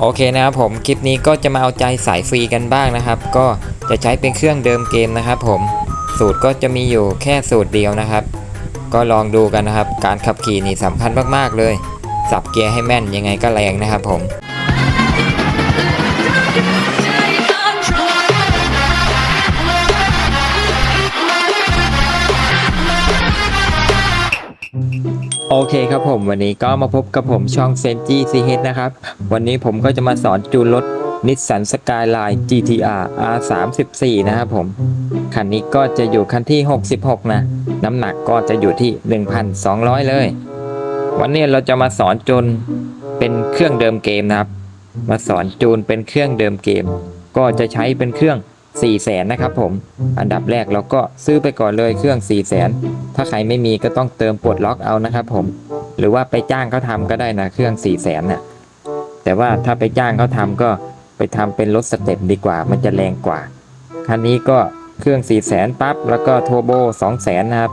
โอเคนะครับผมคลิปนี้ก็จะมาเอาใจสายฟรีกันบ้างนะครับ ก็จะใช้เป็นเครื่องเดิมเกมนะครับผมสูตรก็จะมีอยู่แค่สูตรเดียวนะครับ ก็ลองดูกันนะครับ การขับขี่นี่สำคัญมากๆเลย สับเกียร์ให้แม่นยังไงก็แรงนะครับผม โอเคครับผมวันนี้ก็มาพบกับผมช่องเซนจี้ซีเฮดนะครับ วันนี้ผมก็จะมาสอนจูนรถนิสสันสกายไลน์ GTR R34 นะครับผม คันนี้ก็จะอยู่คันที่ 66 นะ น้ำหนักก็จะอยู่ที่ 1,200 เลย วันนี้เราจะมาสอนจูนเป็นเครื่องเดิมเกมนะครับ มาสอนจูนเป็นเครื่องเดิมเกม ก็จะใช้เป็นเครื่อง 4 0 0แสนนะครับผม อันดับแรกเราก็ซื้อไปก่อนเลยเครื่อง 4 0 0แสนถ้าใครไม่มีก็ต้องเติมปลดล็อกเอานะครับผม หรือว่าไปจ้างเขาทำก็ได้นะเครื่อง 4 0 0แสนน่ะแต่ว่าถ้าไปจ้างเขาทำก็ไปทำเป็นรถสเต็ปดีกว่า มันจะแรงกว่า คันนี้ก็เครื่อง 4 0 0แสนปั๊บ แล้วก็โทโบ2 0 0แสนนะครับ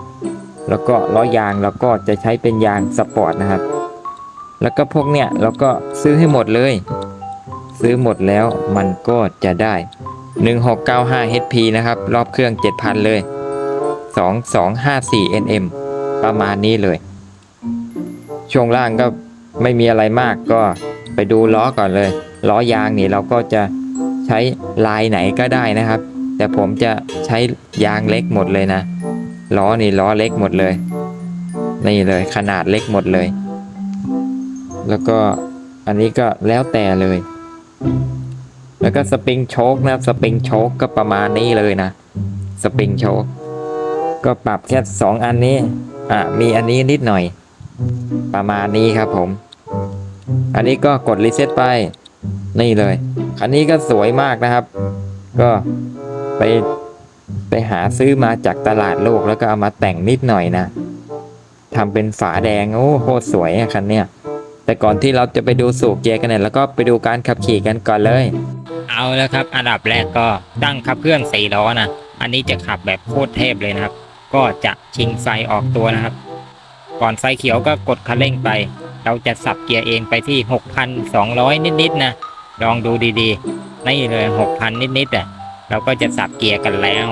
แล้วก็ล้อยางเราก็จะใช้เป็นยางสปอร์ตนะครับ แล้วก็พวกเนี้ยเราก็ซื้อให้หมดเลย ซื้อหมดแล้วมันก็จะได้ 1695 HP นะครับ รอบเครื่อง 7,000 เลย 2254 nm ประมาณนี้เลย ช่วงล่างก็ไม่มีอะไรมากก็ไปดูล้อก่อนเลย ล้อยางนี่เราก็จะใช้ลายไหนก็ได้นะครับ แต่ผมจะใช้ยางเล็กหมดเลยนะ ล้อนี่ล้อเล็กหมดเลย นี่เลยขนาดเล็กหมดเลย แล้วก็อันนี้ก็แล้วแต่เลย แล้วก็สปริงโชคนะครับสปริงโชคก็ประมาณนี้เลยนะสปริงโชคก็ปรับแค่สองอันนี้อะมีอันนี้นิดหน่อย ประมาณนี้ครับผม อันนี้ก็กดรีเซ็ตไปนี่เลยคันนี้ก็สวยมากนะครับ ก็ไปไปหาซื้อมาจากตลาดโลกแล้วก็เอามาแต่งนิดหน่อยนะทำเป็นฝาแดงโอ้โคตรสวยอะคันเนี้ยแต่ก่อนที่เราจะไปดูสูบเกียร์กันเนี่ยแล้วก็ไปดูการขับขี่กันก่อนเลย เอาแล้วครับ อันดับแรกก็ตั้งขับเคลื่อนสี่ล้อนะ อันนี้จะขับแบบโคตรเทพเลยนะครับ ก็จะชิงไฟออกตัวนะครับ ก่อนไฟเขียวก็กดคันเร่งไป เราจะสับเกียร์เองไปที่ 6,200 นิดๆนะ ลองดูดีๆ นี่เลย 6,000 นิดๆอะ เราก็จะสับเกียร์กันแล้ว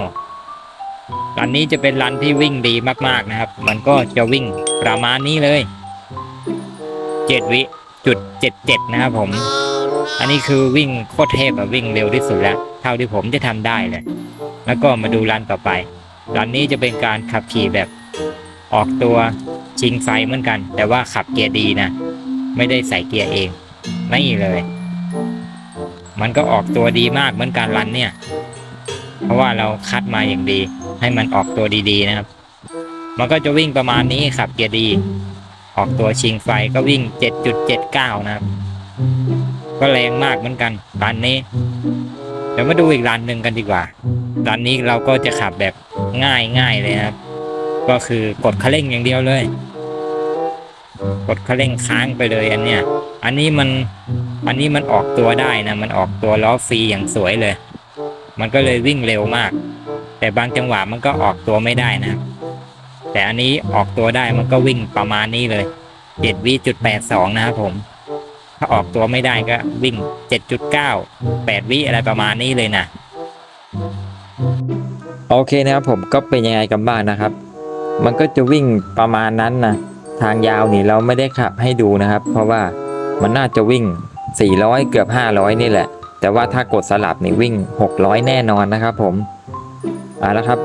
รันนี้จะเป็นรันที่วิ่งดีมากๆนะครับ มันก็จะวิ่งประมาณนี้เลย 7 วิจุด 77 นะครับผม อันนี้คือวิ่งโคตรเทพอะวิ่งเร็วที่สุดแล้ว เท่าที่ผมจะทำได้เลย แล้วก็มาดูรันต่อไปรันนี้จะเป็นการขับขี่แบบออกตัวชิงไฟเหมือนกัน แต่ว่าขับเกียร์ดีนะ ไม่ได้ใส่เกียร์เองนี่เลย มันก็ออกตัวดีมากเหมือนกันรันเนี่ย เพราะว่าเราคัดมาอย่างดี ให้มันออกตัวดีๆนะครับ มันก็จะวิ่งประมาณนี้ขับเกียร์ดี ออกตัวชิงไฟก็วิ่ง 7.79 นะครับ ก็แรงมากเหมือนกันร้านนี้ เดี๋ยวมาดูอีกร้านหนึ่งกันดีกว่าร้านนี้เราก็จะขับแบบง่ายง่ายเลยครับ ก็คือกดคันเร่งอย่างเดียวเลย กดคันเร่งค้างไปเลยอันเนี้ยอันนี้มันอันนี้มันออกตัวได้นะมันออกตัวล้อฟรีอย่างสวยเลย มันก็เลยวิ่งเร็วมาก แต่บางจังหวะมันก็ออกตัวไม่ได้นะ แต่อันนี้ออกตัวได้มันก็วิ่งประมาณนี้เลย7วิจุด82นะครับผม ถ้าออกตัวไม่ได้ก็วิ่ง 7.9 8 วิอะไรประมาณนี้เลยนะ โอเคนะครับผมก็เป็นยังไงกันบ้างนะครับ มันก็จะวิ่งประมาณนั้นนะทางยาวนี่เราไม่ได้ขับให้ดูนะครับ เพราะว่ามันน่าจะวิ่ง 400 เกือบ 500 นี่แหละ แต่ว่าถ้ากดสลับนี่วิ่ง 600 แน่นอนนะครับผมเอาละครับ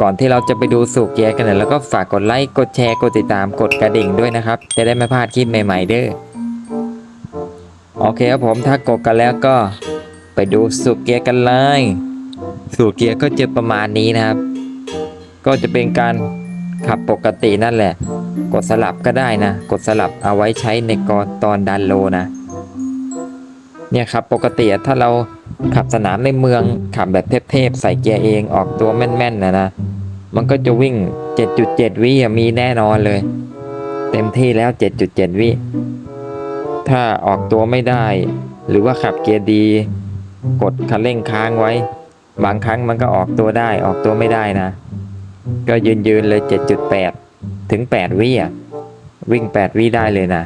ก่อนที่เราจะไปดูสูกียร์กันเนี่ยแล้วก็ฝากกดไลค์ กดแชร์ กดติดตาม กดกระดิ่งด้วยนะครับ จะได้ไม่พลาดคลิปใหม่ๆเด้อ โอเคครับผมถ้ากดกันแล้วก็ไปดูสูบเกียร์กันเลย สูตรเกียร์ก็จะประมาณนี้นะครับ ก็จะเป็นการขับปกตินั่นแหละ กดสลับก็ได้นะ กดสลับเอาไว้ใช้ในกรตอนดันโลนะ เนี่ยครับปกติถ้าเราขับสนามในเมืองขับแบบเทพๆใส่เกียร์เองออกตัวแม่นๆนะนะ มันก็จะวิ่ง 7.7 วิมีแน่นอนเลย เต็มที่แล้ว 7.7 วิ ถ้าออกตัวไม่ได้ หรือว่าขับเกียร์ดี กดคันเร่งค้างไว้ บางครั้งมันก็ออกตัวได้ออกตัวไม่ได้นะ ก็ยืนยืนเลย 7.8 ถึง 8 วิอะวิ่ง 8 วิได้เลยนะ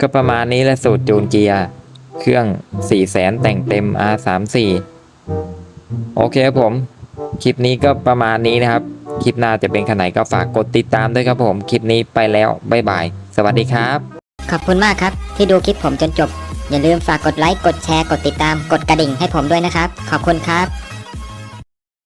ก็ประมาณนี้แหละสูตรจูนเกียร์เครื่อง 4 0 0แสนแต่งเต็ม R34 โอเคครับผม คลิปนี้ก็ประมาณนี้นะครับ คลิปหน้าจะเป็นขนาดไหนก็ฝากกดติดตามด้วยครับผม คลิปนี้ไปแล้ว บ๊ายบาย สวัสดีครับ ขอบคุณมากครับ ที่ดูคลิปผมจนจบ อย่าลืมฝากกดไลค์ กดแชร์ กดติดตาม กดกระดิ่งให้ผมด้วยนะครับ ขอบคุณครับ